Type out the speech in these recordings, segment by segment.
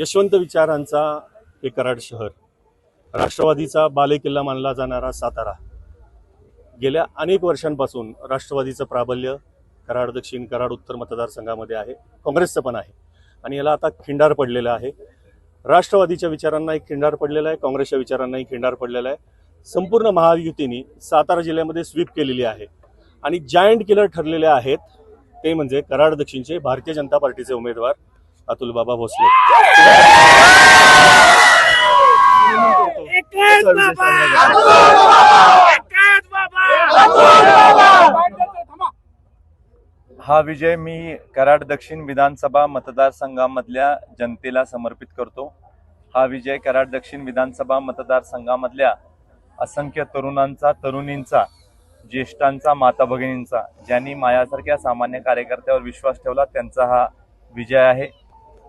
यशवंत विचारांचा हे कराड शहर. राष्ट्रवादीचा बालेकिल्ला मानला जाणारा सातारा. गेल्या अनेक वर्षांपासून राष्ट्रवादीचं प्राबल्य कराड दक्षिण कराड उत्तर मतदारसंघामध्ये आहे. काँग्रेसचं पण आहे. आणि याला आता खिंडार पडलेलं आहे. राष्ट्रवादीच्या विचारांनाही खिंडार पडलेला आहे. काँग्रेसच्या विचारांनाही खिंडार पडलेला आहे. संपूर्ण महायुतीने सातारा जिल्ह्यामध्ये स्वीप केलेली आहे. आणि जायंट किलर ठरलेले आहेत ते म्हणजे कराड दक्षिणचे भारतीय जनता पार्टीचे उमेदवार अतुल बाबा भोसले. हा विजय मी कराड दक्षिण विधानसभा मतदारसंघामधल्या जनतेला समर्पित करतो. हा विजय कराड दक्षिण विधानसभा मतदारसंघामधल्या असंख्य तरुणांचा तरुणींचा ज्येष्ठांचा माता भगिनींचा ज्यांनी मायासारख्या सामान्य कार्यकर्त्यावर विश्वास ठेवला त्यांचा हा विजय आहे.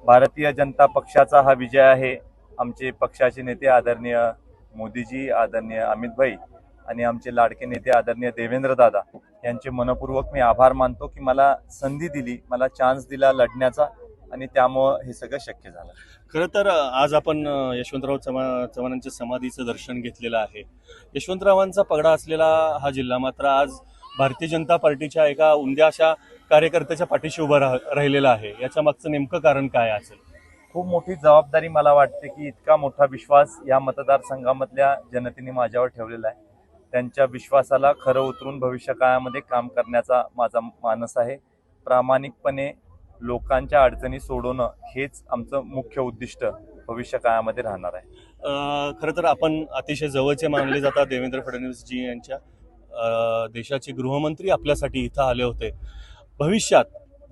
भारतीय जनता पक्षाचा हा विजय आहे. आमचे पक्षाचे नेते आदरणीय मोदीजी आदरणीय अमित भाई आणि आमचे लाडके नेते आदरणीय देवेंद्र दादा यांचे मनपूर्वक मी आभार मानतो की मला संधी दिली मला चान्स दिला लढण्याचा आणि त्यामुळं हे सगळं शक्य झालं. खरं तर आज आपण यशवंतराव चव्हा चव्हाणांच्या समाधीचं दर्शन घेतलेलं आहे. यशवंतरावांचा पगडा असलेला हा जिल्हा मात्र आज भारतीय जनता पार्टीच्या एका उंद्या अशा कार्यकर्त्याच्या पाठीशी उभा राह राहिलेला आहे. याच्या मागचं नेमकं कारण काय असेल? खूप मोठी जबाबदारी मला वाटते की इतका मोठा विश्वास या मतदारसंघामधल्या जनतेने माझ्यावर ठेवलेला आहे. त्यांच्या विश्वासाला खरं उतरून भविष्य काळामध्ये काम करण्याचा माझा मानस आहे. प्रामाणिकपणे लोकांच्या अडचणी सोडवणं हेच आमचं मुख्य उद्दिष्ट भविष्य काळामध्ये राहणार आहे. खरं तर आपण अतिशय जवळचे मानले जातात देवेंद्र फडणवीसजी यांच्या. देशाचे गृहमंत्री आपल्यासाठी इथं आले होते. भविष्यात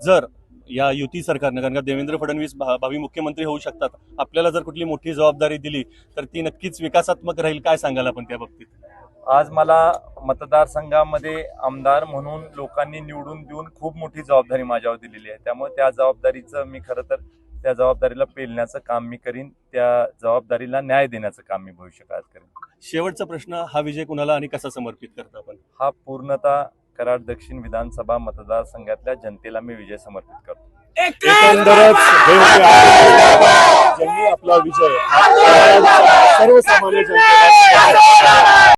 जर या युती सरकारनं कारण का देवेंद्र फडणवीस भा- भावी मुख्यमंत्री होऊ शकतात आपल्याला जर कुठली मोठी जबाबदारी दिली तर ती नक्कीच विकासात्मक राहील काय सांगाल आपण त्या बाबतीत? आज मला मतदारसंघामध्ये आमदार म्हणून लोकांनी निवडून देऊन खूप मोठी जबाबदारी माझ्यावर दिलेली आहे. त्यामुळे त्या जबाबदारीचं मी खरं तर त्या जबाबदारीला पेलण्याचं काम मी करीन त्या जबाबदारीला न्याय देण्याचं काम मी भविष्य काळात करेन. शेवटचा प्रश्न हा विजय कुणाला आणि कसा समर्पित करता आपण? हा पूर्णतः कराड दक्षिण विधानसभा मतदारसंघातल्या जनतेला मी विजय समर्पित करतो. एकंदरच हे होते ज्यांनी आपला विजय हा सर्वसामान्य जनतेला